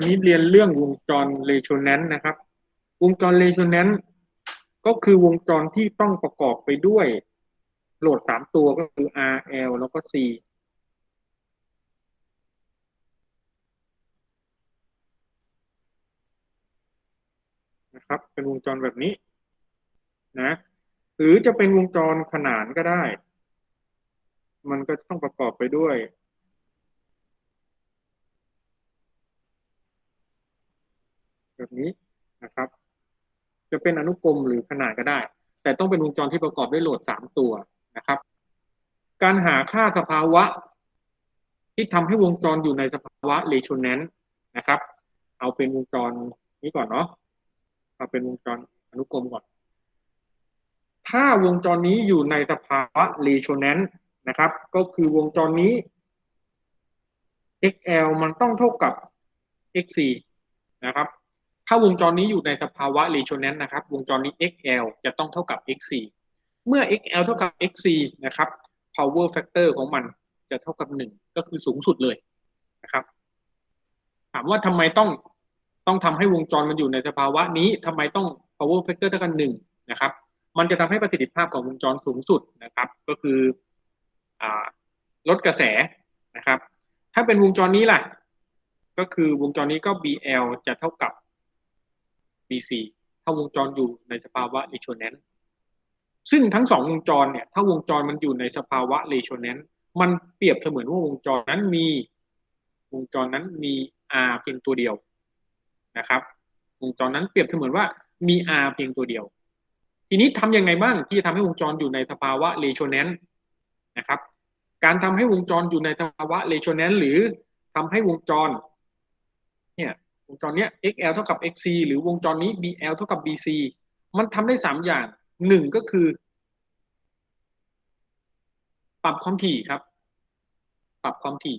วันนี้เรียนเรื่องวงจรเรโ o แนนนะครับ วงจรเรโ o แนนก็คือวงจรที่ต้องประกอบไปด้วย โหลดสามตัวก็คือ R L แล้วก็ C นะครับ เป็นวงจรแบบนี้ นะ หรือจะเป็นวงจรขนานก็ได้ มันก็ต้องประกอบไปด้วย แบบนี้นะครับ จะเป็นอนุกรมหรือขนาดก็ได้ แต่ต้องเป็นวงจรที่ประกอบด้วยโหลดสามตัวนะครับ การหาค่าสภาวะ ที่ทำให้วงจรอยู่ในสภาวะเรโ o แนนนะครับ เอาเป็นวงจรนี้ก่อนเนาะเอาเป็นวงจรอนุกรมก่อน ถ้าวงจรนี้อยู่ในสภาวะเรโ o แนนนะครับ ก็คือวงจรนี้ xl มันต้องเท่ากับ xc นะครับ ถ้าวงจรนี้อยู่ในสภาวะ resonance นะครับ วงจรนี้ xl จะต้องเท่ากับ xc เมื่อ xl เท่ากับ xc นะครับ power factor ของมันจะเท่ากับ 1 ก็คือสูงสุดเลยนะครับ ถามว่าทำไมต้องต้องทำให้วงจรมันอยู่ในสภาวะนี้ทำไมต้อง power factor เท่ากัน1นะครับ มันจะทำให้ประสิทธิภาพของวงจรสูงสุดนะครับ ก็คืออลดกระแสนะครับ ถ้าเป็นวงจรนี้ล่ะ ก็คือวงจรนี้ก็ BL จะเท่ากับ BC ถ้าวงจรอยู่ในสภาวะ resonance ซึ่งทั้งสองวงจรเนี่ย ถ้าวงจรมันอยู่ในสภาวะ resonance มันเปรียบเสมือนว่าวงจรนั้นมีวงจรนั้นมี R เพียงตัวเดียวนะครับ วงจรนั้นเปรียบเสมือนว่ามี R เพียงตัวเดียว ทีนี้ทำยังไงบ้างที่จะทำให้วงจรอยู่ในสภาวะ resonance นะครับ การทำให้วงจรอยู่ในสภาวะ resonance หรือทำให้วงจรเนี่ย วงจรเนี้ย xl เท่ากับ xc หรือวงจรนี้ bl เท่ากับ bc มันทำได้สามอย่างหนึ่งก็คือ ปรับความถี่ครับ ปรับความถี่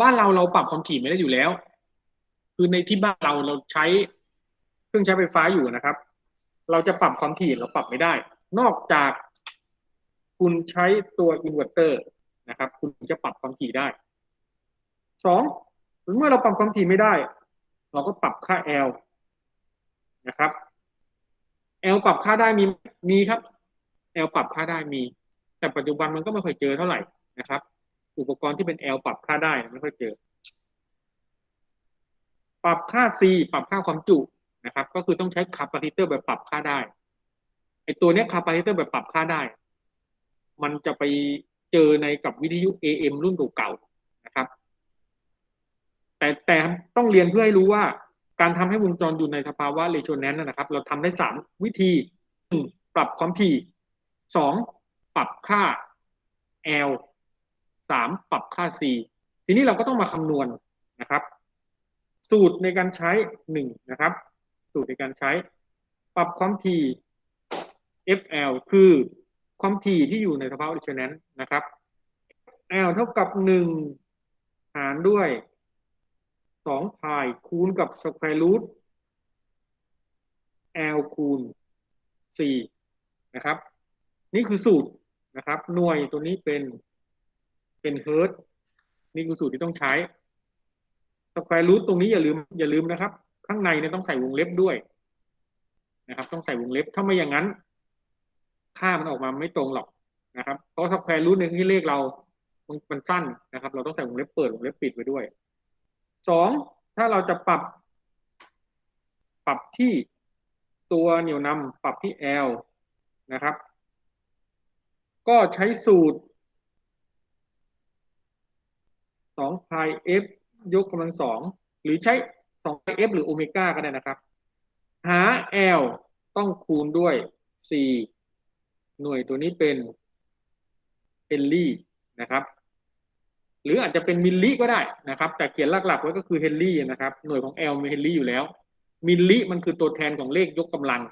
บ้านเราเราปรับความถี่ไม่ได้อยู่แล้ว คือในที่บ้านเราเราใช้เครื่องใช้ไฟฟ้าอยู่นะครับ เราจะปรับความถี่เราปรับไม่ได้ นอกจากคุณใช้ตัวอินเวอร์เตอร์นะครับ คุณจะปรับความถี่ได้สองเมื่อเราปรับความถี่ไม่ได้ เราก็ปรับค่า L นะครับ L ปรับค่าได้มีมีครับ L ปรับค่าได้มี แต่ปัจจุบันมันก็ไม่ค่อยเจอเท่าไหร่นะครับ อุปกรณ์ที่เป็น L ปรับค่าได้ไม่ค่อยเจอ ปรับค่า C ปรับค่าความจุนะครับ ก็คือต้องใช้คาปาซิเตอร์แบบปรับค่าได้ไอตัวเนี้ยคาปาซิเตอร์แบบปรับค่าได้ มันจะไปเจอในกับวิทยุ AM รุ่นเก่าๆนะครับ แต่แต่ต้องเรียนเพื่อให้รู้ว่า การทำให้วงจรอยู่ในสภาวะเรโ o แนนนะครับ เราทำได้สามวิธีหนึ่งปรับความถี่สองปรับค่า L สามปรับค่า C ทีนี้เราก็ต้องมาคำนวณนะครับ สูตรในการใช้หนึ่งนะครับ สูตรในการใช้ ปรับความถี่ FL คือความถี่ที่อยู่ในสภาวะ resonance นะครับ L เท่ากับหนึ่งหารด้วย สองพายคูณกับ square root L คูณ C นะครับ นี่คือสูตรนะครับ หน่วยตัวนี้เป็นเป็นเฮิร์ตนี่คือสูตรที่ต้องใช้ square root ตรงนี้อย่าลืมอย่าลืมนะครับ ข้างในเนี่ยต้องใส่วงเล็บด้วยนะครับ ต้องใส่วงเล็บถ้าไม่อย่างนั้น ค่ามันออกมาไม่ตรงหรอกนะครับ เพราะ square root ในที่เลขเรามันสั้นนะครับ เราต้องใส่วงเล็บเปิดวงเล็บปิดไว้ด้วย สองถ้าเราจะปรับ ปรับที่ตัวเหนี่ยวนำปรับที่ L นะครับ ก็ใช้สูตรสองพาย F ยกกำลังสองหรือใช้สองพาย F หรือโอเมก้าก็ได้นะครับ หา L ต้องคูณด้วย C หน่วยตัวนี้เป็นเอลลี่นะครับ หรืออาจจะเป็นมิลลิก็ได้นะครับ แต่เขียนหลักๆไว้ก็คือเฮนรี่นะครับ หน่วยของ L มีเฮนรี่อยู่แล้ว มิลลิมันคือตัวแทนของเลขยกกำลัง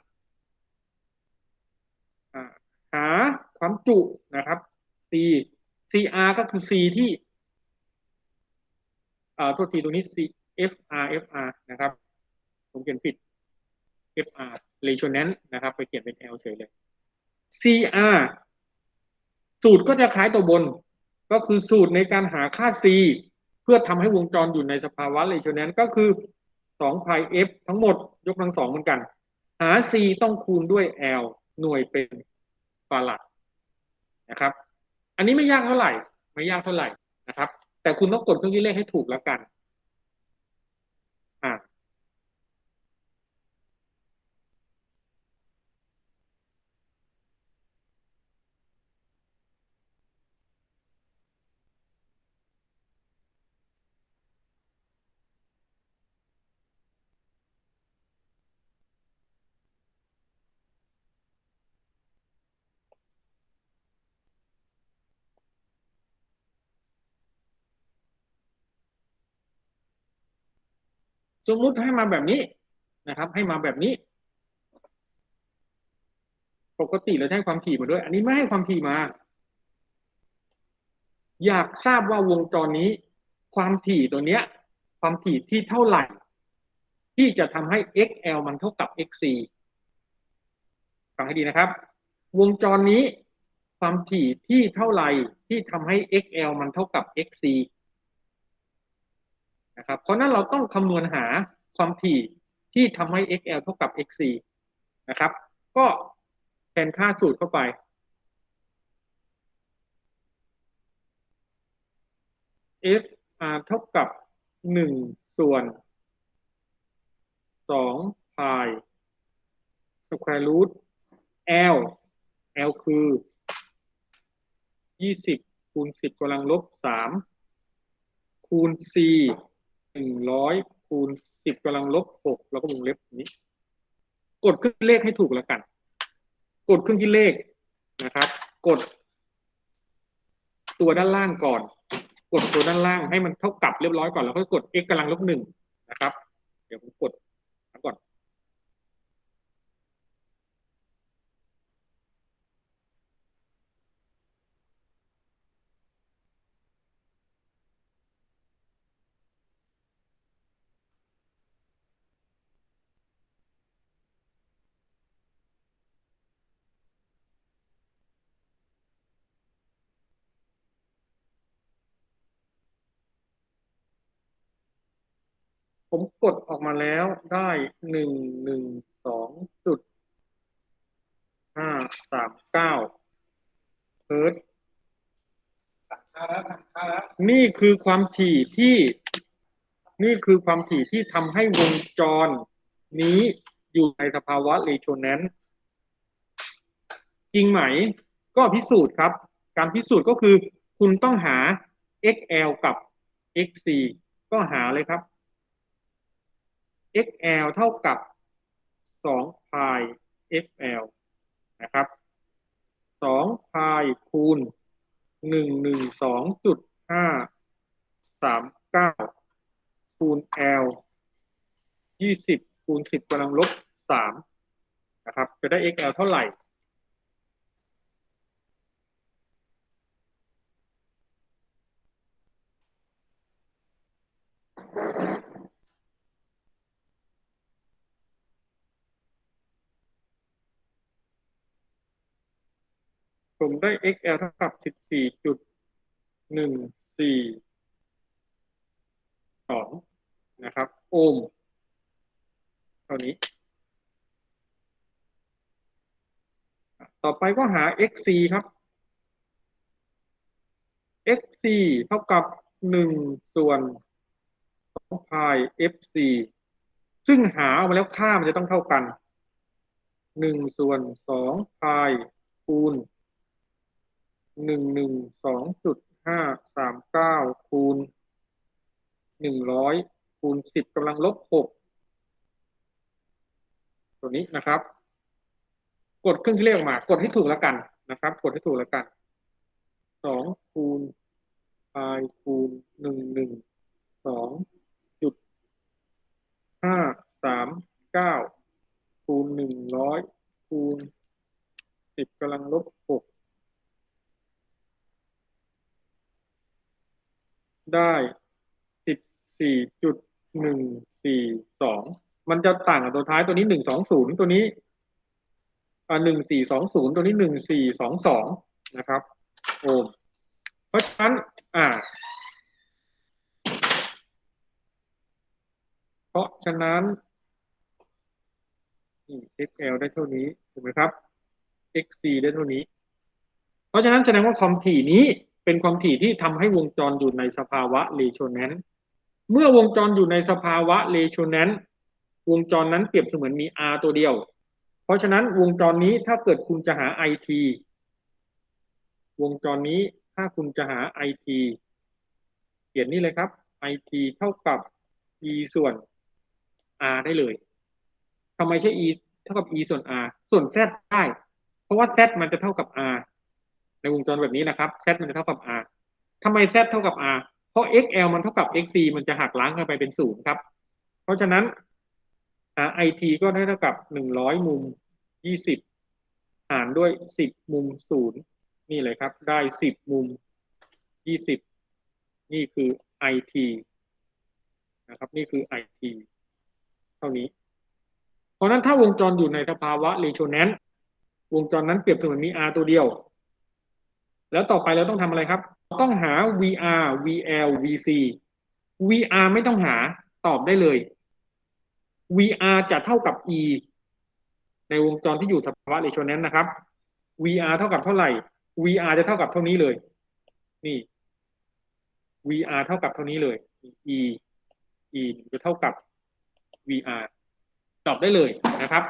หาความจุนะครับ C CR ก็คือ C ที่อ่าโทษทีตรงนี้ C FR FR นะครับ ผมเขียนผิด FR resonance นะครับ ไปเขียนเป็น L เฉยเลย CR สูตรก็จะคล้ายตัวบน ก็คือสูตรในการหาค่า C เพื่อทำให้วงจรอยู่ในสภาวะเรเชแนนก็คือ2 pi f ทั้งหมดยกกำลังสองเหมือนกัน หา c ต้องคูณด้วย l หน่วยเป็นฟารัดนะครับ อันนี้ไม่ยากเท่าไหร่ ไม่ยากเท่าไหร่นะครับ แต่คุณต้องกดเครื่องคิดเลขให้ถูกแล้วกัน อ่า สมมุติให้มาแบบนี้นะครับ ให้มาแบบนี้ ปกติเราให้ความถี่มาด้วย อันนี้ไม่ให้ความถี่มา อยากทราบว่าวงจรนี้ ความถี่ตัวเนี้ย ความถี่ที่เท่าไหร่ ที่จะทำให้ xl มันเท่ากับ xc ฟังให้ดีนะครับ วงจรนี้ความถี่ที่เท่าไหร่ที่ทำให้ xl มันเท่ากับ xc นะครับเพราะนั้นเราต้องคำนวณหาความถี่ที่ทำให้ xl เท่ากับ xc นะครับ ก็แทนค่าสูตรเข้าไป f r เท่ากับหนึ่งส่วนสองพายสแควร์รูท l l คือยี่สิบคูณสิบกำลังลบสามคูณ c หนึ่งร้อยคูณสิบกำลังลบหกแล้วก็วงเล็บนี้ กดเครื่องเลขให้ถูกแล้วกัน กดเครื่องคิดเลขนะครับ กด ตัวด้านล่างก่อน กดตัวด้านล่างให้มันเท่ากับเรียบร้อยก่อนแล้วก็กด x กำลังลบหนึ่งนะครับ เดี๋ยวผมกดก่อน ผมกดออกมาแล้วได้หนึ่งหนึ่งสองจุดห้าสามเก้าเฮิร์ตนี่คือความถี่ที่ นี่คือความถี่ที่ทำให้วงจรนี้อยู่ในสภาวะเรโชแนนซ์จริงไหม ก็พิสูจน์ครับ การพิสูจน์ก็คือ คุณต้องหา xl กับ xc ก็หาเลยครับ xl เท่ากับ2 pi fl นะครับ2 pi คูณ 112.539 คูณ l 20 คูณ 10กำลังลบ3นะครับ จะได้ xl เท่าไหร่ ผมได้ xl เท่ากับ 14.142นะครับ โอห์มเท่านี้ ต่อไปก็หา xc ครับ xc เท่ากับ1ส่วน2 pi fc ซึ่งหาออกมาแล้วค่ามันจะต้องเท่ากัน1ส่วน2 pi คูณหนึ่งหนึ่งสองจุด ห้าสามเก้าคูณหนึ่งร้อยคูณสิบกำลังลบหกตัวนี้นะครับ กดเครื่องคิดเลขออกมา กดให้ถูกแล้วกันนะครับ กดให้ถูกแล้วกันสองคูณพายคูณหนึ่งหนึ่งสองจุดห้าสามเก้าคูณหนึ่งร้อยคูณสิบกำลังลบหก ได้สิบสี่จุดหนึ่งสี่สองมันจะต่างกับตัวท้ายตัวนี้หนึ่งสองศูนย์ตัวนี้อ่าหนึ่งสี่สองศูนย์ตัวนี้หนึ่งสี่สองสองนะครับ โอห์มเพราะฉะนั้น อ่าราะฉะนั้นนี่ xl ได้เท่านี้ถูกไหมครับ xc ได้เท่านี้ เพราะฉะนั้นแสดงว่าความถี่นี้ เป็นความถี่ที่ทำให้วงจรอยู่ในสภาวะเรโชแนนเมื่อวงจรอยู่ในสภาวะเรโชแนนวงจรนั้นเปรียบเสมือนมี r ตัวเดียว เพราะฉะนั้นวงจรนี้ถ้าเกิดคุณจะหา it วงจรนี้ถ้าคุณจะหา it เขียนนี่เลยครับ it เท่ากับ e ส่วน r ได้เลยทำไมใช่ e เท่ากับ e ส่วน r ส่วน z ได้ เพราะว่า z มันจะเท่ากับ r ในวงจรแบบนี้นะครับ z มันจะเท่ากับ r ทำไม z เท่ากับ r เพราะ xl มันเท่ากับ xc มันจะหักล้างกันไปเป็นศูนย์ครับ เพราะฉะนั้น it ก็ได้เท่ากับหนึ่งร้อยมุมยี่สิบหารด้วยสิบมุมศูนย์นี่เลยครับ ได้สิบมุมยี่สิบนี่คือ it นะครับ นี่คือ it เท่านี้ เพราะนั้นถ้าวงจรอยู่ในสภาวะเรโชแนนวงจรนั้นเปรียบเสมือนมี r ตัวเดียว แล้วต่อไปเราต้องทำอะไรครับ ต้องหา vr vl vc vr ไม่ต้องหาตอบได้เลย VR จะเท่ากับ E ในวงจรที่อยู่สภาวะเรโชแนนนะครับ VR เท่ากับเท่าไหร่ VR จะเท่ากับเท่านี้เลย นี่ VR เท่ากับเท่านี้เลย E E จะเท่ากับ VR ตอบได้เลยนะครับ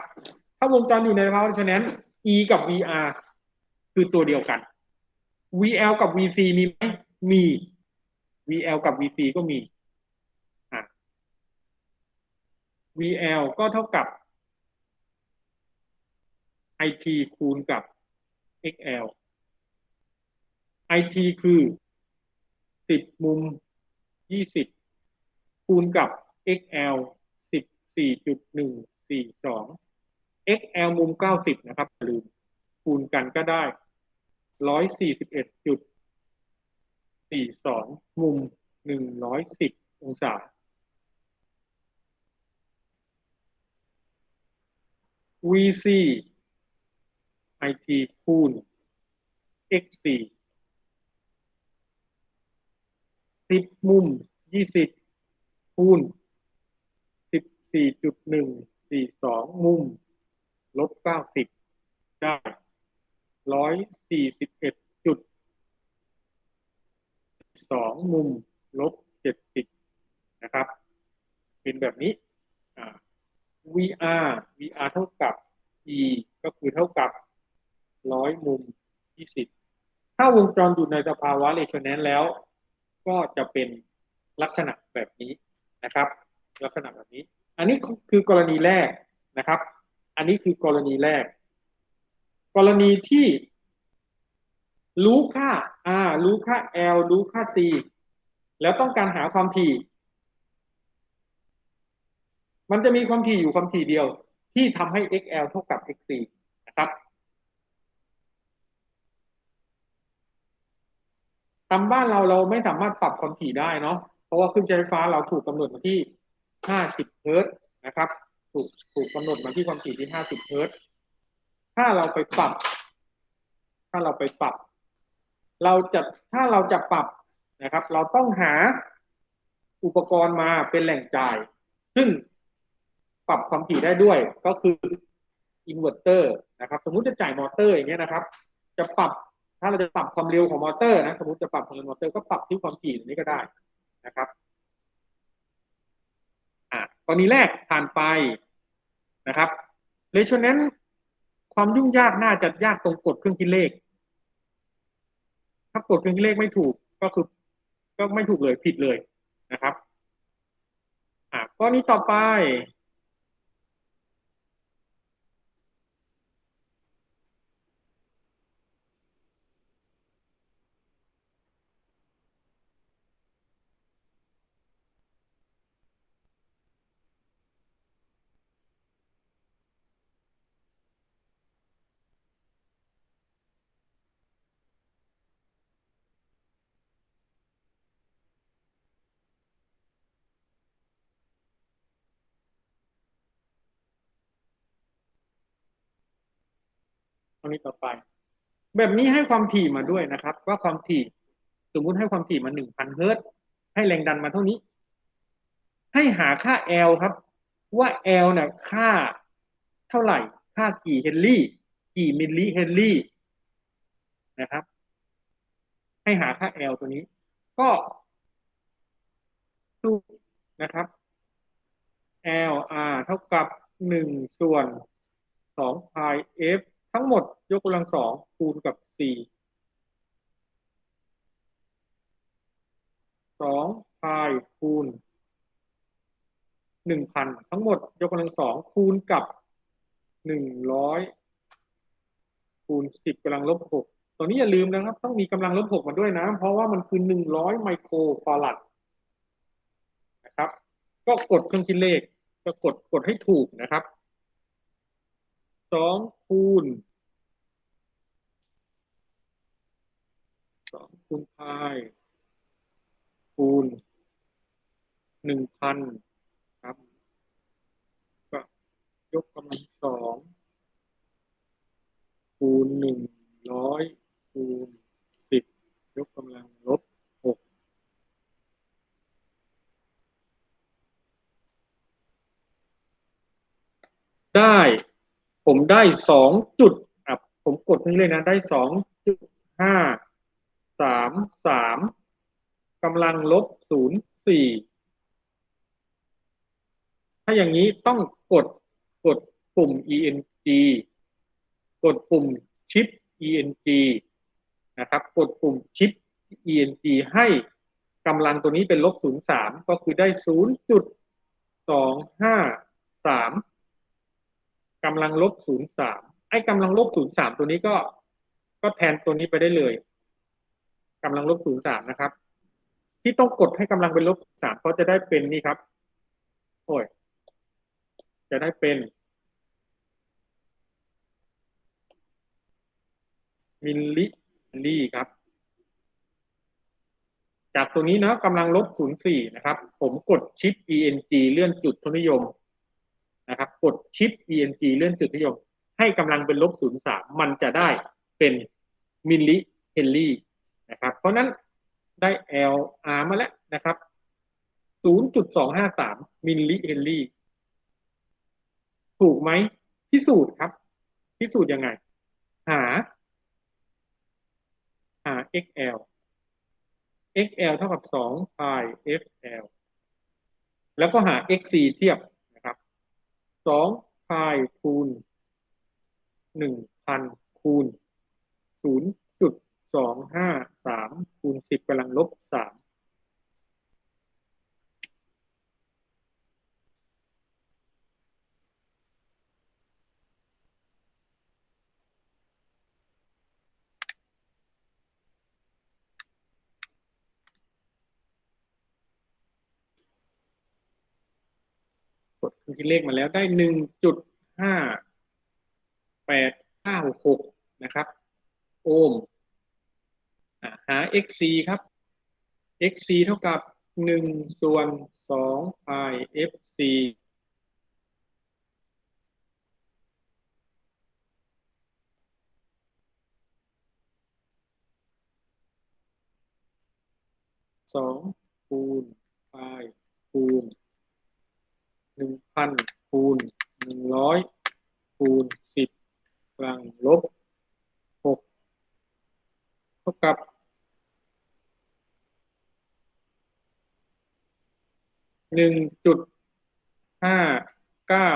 ถ้าวงจรอยู่ในภาวะเรโชแนน E กับ VR คือตัวเดียวกัน VL กับ VC มีไหมมี VL กับ VC ก็มี VL ก็เท่ากับ IT คูณกับ XL IT คือ10มุม20คูณกับ XL 14.142 XL มุม90นะครับอย่าลืมคูณกันก็ได้ ร้อยสี่สิบเอ็ดจุดสี่สองมุมหนึ่งร้อยสิบองศาวีซีไอทีคูณ X4 สิบมุมยี่สิบคูณสิบสี่จุดหนึ่งสี่สองมุม ลบเก้าสิบได้ ร้อยสี่สิบเอ็ดจุดสองมุมลบเจ็ดสิบนะครับ เป็นแบบนี้ VR VR เท่ากับ E ก็คือเท่ากับร้อยมุมยี่สิบถ้าวงจรอยู่ในสภาวะเรชแนนแล้ว ก็จะเป็นลักษณะแบบนี้นะครับ ลักษณะแบบนี้ อันนี้คือกรณีแรกนะครับ อันนี้คือกรณีแรก กรณีที่รู้ค่า R รู้ค่า L รู้ค่า C แล้วต้องการหาความถี่ มันจะมีความถี่อยู่ความถี่เดียว ที่ทำให้ XL เท่ากับ XC นะครับตามบ้านเราเราไม่สามารถปรับความถี่ได้เนาะ เพราะว่าเครื่องใช้ไฟฟ้าเราถูกกำหนดมาที่ 50 เฮิรตซ์นะครับ ถูกถูกกำหนดมาที่ความถี่ที่ 50 เฮิรตซ์ ถ้าเราไปปรับ ถ้าเราไปปรับ เราจะถ้าเราจะปรับนะครับ เราต้องหาอุปกรณ์มาเป็นแหล่งจ่าย ซึ่งปรับความถี่ได้ด้วยก็คืออินเวอร์เตอร์นะครับ สมมุติจะจ่ายมอเตอร์อย่างเงี้ยนะครับ จะปรับถ้าเราจะปรับความเร็วของมอเตอร์นะสมมติจะปรับความเร็วมอเตอร์ก็ปรับที่ความถี่นี้ก็ได้นะครับอะตอนนี้แรกผ่านไปนะครับเลยฉะนั้น ความยุ่งยากน่าจะยากตรงกดเครื่องคิดเลข ถ้ากดเครื่องคิดเลขไม่ถูกก็คือ ก็ไม่ถูกเลยผิดเลยนะครับอะข้อนี้ต่อไป อันนี้ต่อไป แบบนี้ให้ความถี่มาด้วยนะครับ ว่าความถี่สมมุติให้ความถี่มาหนึ่งพันเฮิร์ตให้แรงดันมาเท่านี้ ให้หาค่า L ครับ ว่า L เนี่ยค่าเท่าไหร่ ค่ากี่เฮนรี่ กี่มิลลิเฮนรี่นะครับ ให้หาค่า L ตัวนี้ ก็ดูนะครับ L R เท่ากับหนึ่งส่วนสองพาย F ทั้งหมดยกกำลังสองคูณกับสี่สองพายคูณหนึ่งพันทั้งหมดยกกำลังสองคูณกับหนึ่งร้อยคูณสิบกำลังลบหกตัวนี้อย่าลืมนะครับ ต้องมีกำลังลบหกมาด้วยนะ เพราะว่ามันคือหนึ่งร้อยไมโครฟารัดนะครับ ก็กดเครื่องคิดเลขก็กดกดให้ถูกนะครับสองคูณสอง คูณพายคูณหนึ่งพันครับ ก็ยกกำลังสองคูณหนึ่งร้อยคูณสิบยกกำลังลบหกได้ผมได้สองจุดอะผมกดนี้เลยนะ ได้สองจุดห้า สามสามกำลังลบศูนย์สี่ถ้าอย่างนี้ต้องกดกดปุ่ม eng กดปุ่มชิป eng นะครับ กดปุ่มชิป eng ให้กำลังตัวนี้เป็นลบศูนย์สามก็คือได้ศูนย์จุดสองห้าสามกำลังลบศูนย์สามไอ้กำลังลบศูนย์สามตัวนี้ก็ ก็แทนตัวนี้ไปได้เลย กำลังลบศูนย์สามนะครับ ที่ต้องกดให้กำลังเป็นลบสามเพราะจะได้เป็นนี่ครับ โอ้ย จะได้เป็น มิลลิลี่ครับ จากตัวนี้นะกำลังลบศูนย์สี่นะครับ ผมกดชิป eng เลื่อนจุดทุนนิยมนะครับ กดชิป eng เลื่อนจุดทุนนิยม ให้กำลังเป็นลบศูนย์สามมันจะได้เป็นมิลลิเฮนรี่ นะครับ เพราะนั้นได้ LR มาแล้วนะครับ 0.253 มิลลิเฮนรี่ ถูกไหมพิสูจน์ครับ พิสูจน์ยังไง หา หา XL XL เท่ากับ2 pi FL แล้วก็หา XC เทียบนะครับ2 pi คูณ1,000คูณ 0. สองห้าสามคูณสิบกำลังลบสามกดที่เลขมาแล้วได้หนึ่งจุดห้าแปดห้าหกนะครับ โอห์ม หา xc ครับ xc เท่ากับหนึ่งส่วนสองพาย fc สองคูณพายคูณหนึ่งพันคูณหนึ่งร้อยคูณสิบกลางลบ ท่ากับหนึ่งจุดห้าเก้า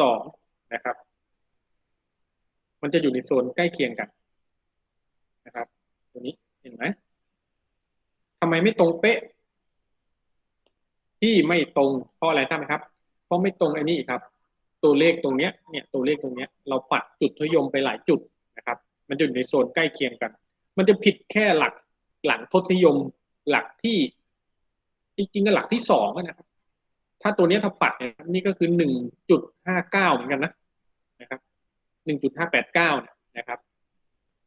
สองนะครับ มันจะอยู่ในโซนใกล้เคียงกันนะครับตัวนี้เห็นไหมทำไมไม่ตรงเป๊ะ ที่ไม่ตรงเพราะอะไรทราบไหมครับ เพราะไม่ตรงไอ้นี่ครับ ตัวเลขตรงเนี้ยเนี่ยตัวเลขตรงเนี้ยเราปัดจุดทยมไปหลายจุด มันอยู่ในโซนใกล้เคียงกัน มันจะผิดแค่หลักหลังทศนิยมหลักที่จริงๆก็หลักที่สองนะครับ ถ้าตัวนี้ถ้าปัดเนี่ยนี่ก็คือหนึ่งจุดห้าเก้าเหมือนกันนะนะครับหนึ่งจุดห้าแปดเก้านะครับ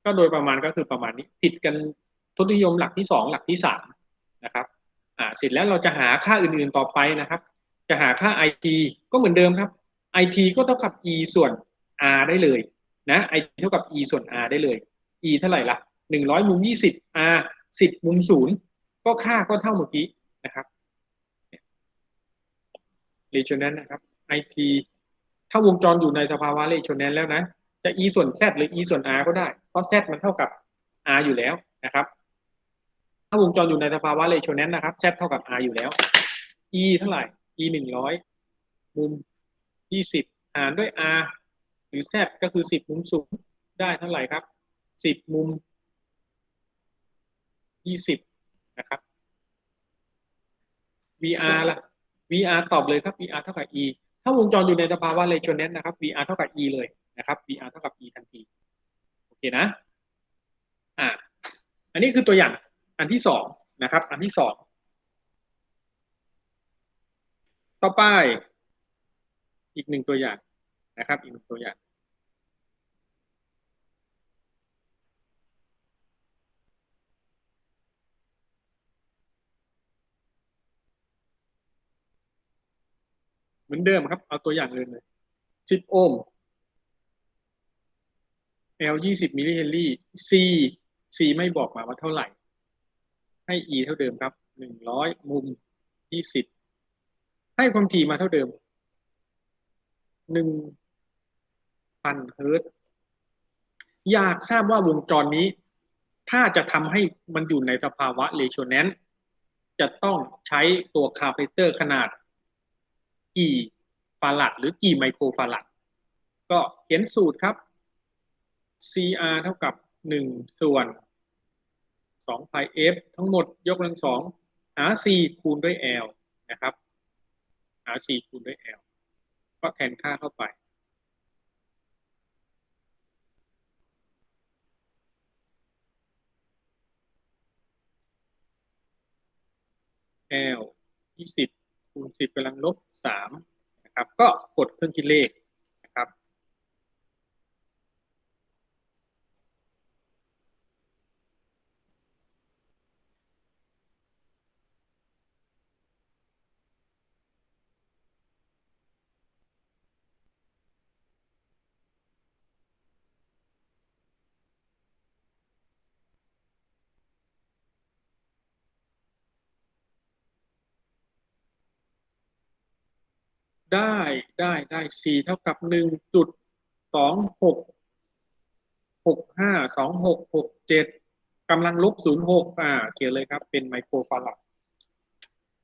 ก็โดยประมาณก็คือประมาณนี้ ผิดกันทศนิยมหลักที่สองหลักที่สามนะครับ อ่าเสร็จแล้วเราจะหาค่าอื่นๆต่อไปนะครับ จะหาค่า IT ก็เหมือนเดิมครับ IT ก็เท่ากับ E ส่วน R ได้เลย นะ IT เท่ากับ E ส่วน R ได้เลย E เท่าไหร่ละหนึ่งร้อยมุมยี่สิบ R สิบมุมศูนย์ก็ค่าก็เท่าเมื่อกี้นะครับ resonance นะครับ IT ถ้าวงจรอยู่ในสภาวะ resonance แล้วนะ จะ E ส่วน Z หรือ E ส่วน R ก็ได้ เพราะ Z มันเท่ากับ R อยู่แล้วนะครับ ถ้าวงจรอยู่ในสภาวะ resonance นะครับ Z เท่ากับ R อยู่แล้ว E เท่าไหร่ E หนึ่งร้อยมุมยี่สิบหารด้วย R หรือ Z ก็คือสิบมุมสูงได้เท่าไหร่ครับสิบมุมยี่สิบนะครับ VR ล่ะ VR ตอบเลยครับ VR เท่ากับ E ถ้าวงจรอยู่ในสภาวะ resonance นะครับ VR เท่ากับ E เลยนะครับ VR เท่ากับ E ทันที โอเคนะ อ่า อันนี้คือตัวอย่างอันที่สองนะครับ อันที่สองต่อไป อีกหนึ่งตัวอย่าง นะครับ อีกหนึ่งตัวอย่างเหมือนเดิมครับ เอาตัวอย่างเลยเลย10โอห์ม L 20มิลลิเฮนรี่ C C ไม่บอกมาว่าเท่าไหร่ ให้ E เท่าเดิมครับ100มุม20ให้ความถี่มาเท่าเดิม 1,000เฮิร์ตอยากทราบว่าวงจรนี้ ถ้าจะทำให้มันอยู่ในสภาวะเรโชแนนซ์จะต้องใช้ตัวคาเปเตอร์ขนาดกี่ฟารัดหรือกี่ไมโครฟารัดก็เขียนสูตรครับ CR เท่ากับ 1 ส่วน2 pi f ทั้งหมดยกกำลังสองหา C คูณด้วย L นะครับ หา C คูณด้วย L ก็แทนค่าเข้าไป L 20คูณ10กำลังลบ3นะครับ ก็กดเครื่องคิดเลขนะครับ ได้ได้ได้ C เท่ากับหนึ่งจุดสองหกหกห้าสองหกหกเจ็ดกำลังลบศูนย์หกอ่าเขียนเลยครับ เป็นไมโครฟารัด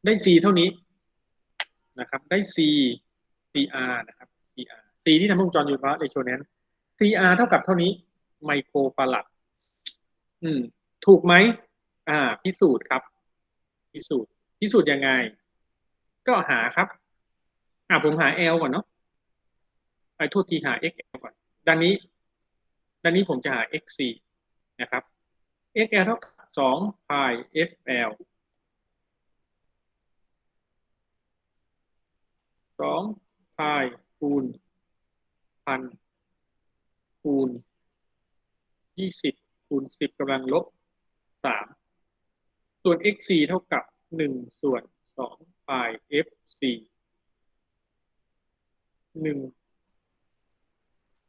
ได้ C เท่านี้นะครับ ได้ C CR นะครับ CR C ที่ทำวงจรอยู่เพราะเรโชแนน CR เท่ากับเท่านี้ไมโครฟารัดอืม ถูกไหมอ่า พิสูจน์ครับ พิสูจน์พิสูจน์ยังไง ก็หาครับ อ่าผมหา L ก่อนเนาะไปโทษทีหา XL ก่อนด้านนี้ด้านนี้ผมจะหา XC นะครับ XL เท่ากับ2 pi FL 2 pi คูณพันคูณ20คูณ10กำลังลบ3ส่วน XC เท่ากับ1ส่วน2 pi FC หนึ่ง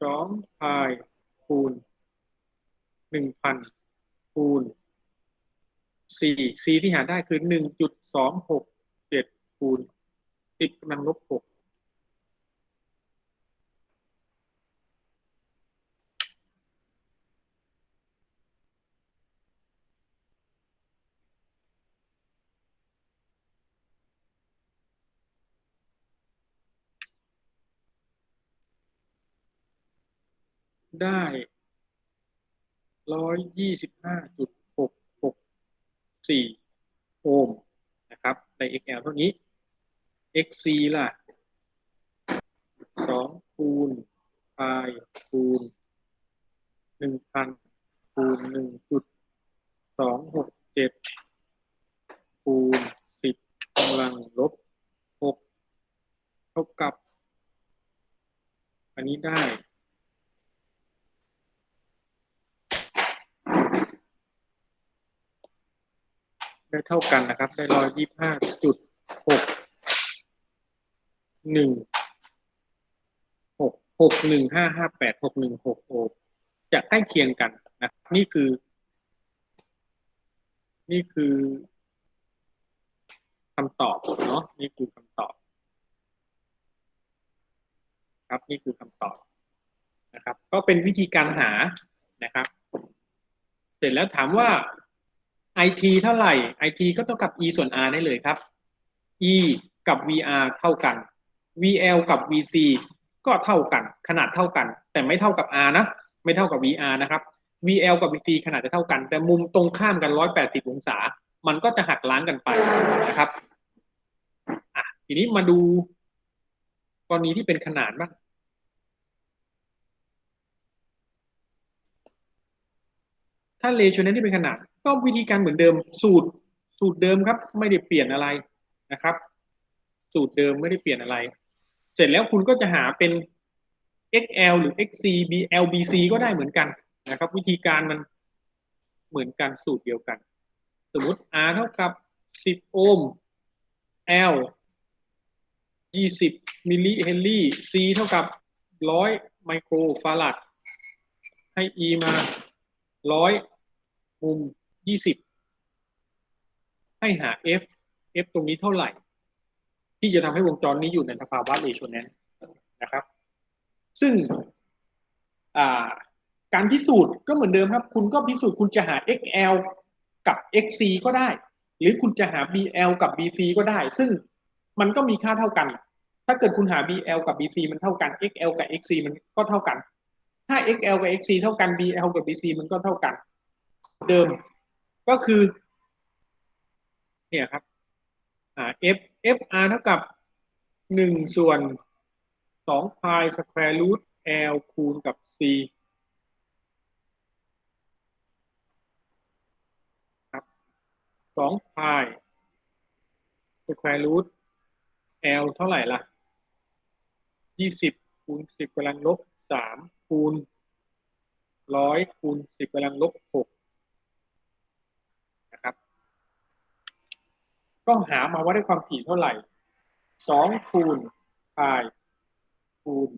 สองพายคูณหนึ่งพันคูณสี่สี่ที่หาได้คือหนึ่งจุดสองหกเจ็ดคูณสิบกำลังลบหก ได้ร้อยยี่สิบห้าจุดหกหกสี่โอห์มนะครับใน XL เท่านี้ XC ล่ะสองคูณพายคูณหนึ่งพันคูณหนึ่งจุดสองหกเจ็ดคูณสิบกำลังลบหกเท่ากับ อันนี้ได้ ได้เท่ากันนะครับ ได้ร้อยยี่ห้าจุดหกหนึ่งหกหกหนึ่งห้าห้าแปดหกหนึ่งหกโอห์มจะใกล้เคียงกันนะนี่คือ นี่คือคำตอบเนาะนี่คือคำตอบ ครับนี่คือคำตอบนะครับ ก็เป็นวิธีการหานะครับ เสร็จแล้วถามว่า IT เท่าไหร่ IT ก็เท่ากับ E ส่วน R ได้เลยครับ E กับ VR เท่ากัน VL กับ VC ก็เท่ากัน ขนาดเท่ากัน แต่ไม่เท่ากับ R นะ ไม่เท่ากับ VR นะครับ VL กับ VC ขนาดจะเท่ากัน แต่มุมตรงข้ามกัน 180 องศา มันก็จะหักล้างกันไปนะครับอะทีนี้มาดูกรณีที่เป็นขนาดบ้างถ้าเลชนั้นที่เป็นขนาด ก็วิธีการเหมือนเดิม สูตรสูตรเดิมครับ ไม่ได้เปลี่ยนอะไรนะครับ สูตรเดิมไม่ได้เปลี่ยนอะไร เสร็จแล้วคุณก็จะหาเป็น XL หรือ XC BL BC ก็ได้เหมือนกันนะครับ วิธีการมันเหมือนกันสูตรเดียวกัน สมมติ R เท่ากับ 10 โอห์ม L 20 มิลลิเฮนรี่ C เท่ากับ 100 ไมโครฟาราดให้ E มา 100 มุม 20ให้หา F F ตรงนี้เท่าไหร่ ที่จะทำให้วงจรนี้อยู่ในสภาวะเรโชแนนนะครับ ซึ่งการพิสูจน์ก็เหมือนเดิมครับ คุณก็พิสูจน์คุณจะหา XL กับ XC ก็ได้ หรือคุณจะหา BL กับ BC ก็ได้ ซึ่งมันก็มีค่าเท่ากัน ถ้าเกิดคุณหา BL กับ BC มันเท่ากัน XL กับ XC มันก็เท่ากัน ถ้า XL กับ XC เท่ากัน BL กับ BC มันก็เท่ากัน เดิม ก็คือ เนี่ยครับอ่า F FR เท่ากับหนึ่งส่วนสองพายสแควร์รูท L คูณกับ C ครับสองพายสแควร์รูท L เท่าไหร่ล่ะยี่สิบคูณสิบกำลังลบสามคูณร้อยคูณสิบกำลังลบหกนะครับ ก็หามาว่าได้ความถี่เท่าไหร่สองคูณพายคูณ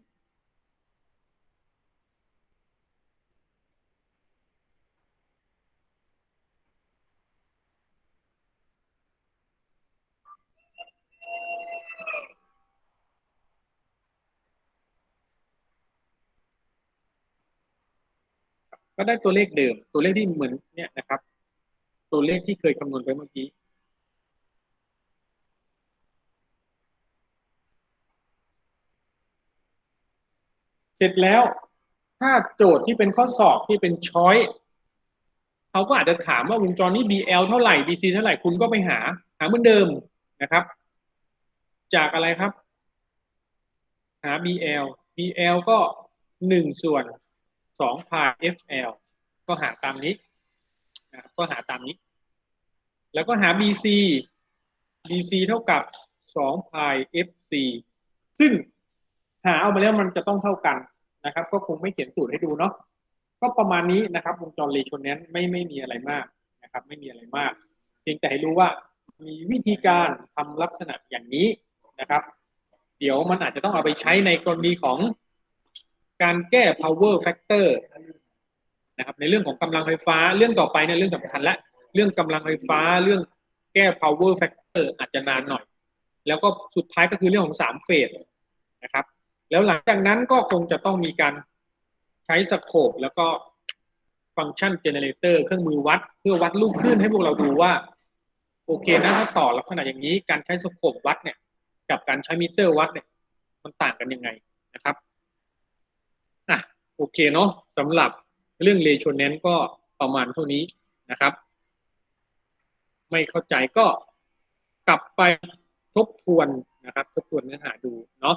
ก็ได้ตัวเลขเดิม ตัวเลขที่เหมือนเนี่ยนะครับ ตัวเลขที่เคยคำนวณไปเมื่อกี้ เสร็จแล้วถ้าโจทย์ที่เป็นข้อสอบที่เป็นช้อยเขาก็อาจจะถามว่าวงจรนี้ BL เท่าไหร่ BC เท่าไหร่คุณก็ไปหา หาเหมือนเดิมนะครับ จากอะไรครับ หา BL BL ก็หนึ่งส่วนสองพาย FL ก็หาตามนี้นะครับก็หาตามนี้ แล้วก็หา BC BC เท่ากับสองพาย FC ซึ่ง หาเอามาแล้วมันจะต้องเท่ากันนะครับ ก็คงไม่เขียนสูตรให้ดูเนาะก็ประมาณนี้นะครับ วงจรเลชนนั้นไม่ไม่มีอะไรมากนะครับ ไม่มีอะไรมาก เพียงแต่ให้รู้ว่ามีวิธีการทำลักษณะอย่างนี้นะครับ เดี๋ยวมันอาจจะต้องเอาไปใช้ในกรณีของการแก้ power factor นะครับ ในเรื่องของกำลังไฟฟ้าเรื่องต่อไปเนี่ยเรื่องสำคัญและเรื่องกำลังไฟฟ้าเรื่องแก้ power factor อาจจะนานหน่อย แล้วก็สุดท้ายก็คือเรื่องของสามเฟสนะครับ แล้วหลังจากนั้นก็คงจะต้องมีการใช้สโคปแล้วก็ฟังก์ชันเจเนเรเตอร์เครื่องมือวัด เพื่อวัดลูกคลื่นให้พวกเราดูว่า โอเคนะถ้าต่อลักษณะอย่างนี้การใช้สโคปวัดเนี่ย กับการใช้มิเตอร์วัดเนี่ย มันต่างกันยังไงนะครับอะโอเคเนาะสำหรับเรื่องเลชนแนนก็ประมาณเท่านี้นะครับ ไม่เข้าใจก็กลับไปทบทวนนะครับ ทบทวนเนื้อหาดูเนาะ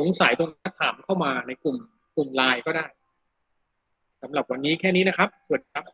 สงสัยตรงถามเข้ามาในกลุ่มกลุ่มไลน์ก็ได้สำหรับวันนี้แค่นี้นะครับสวัสดีครับ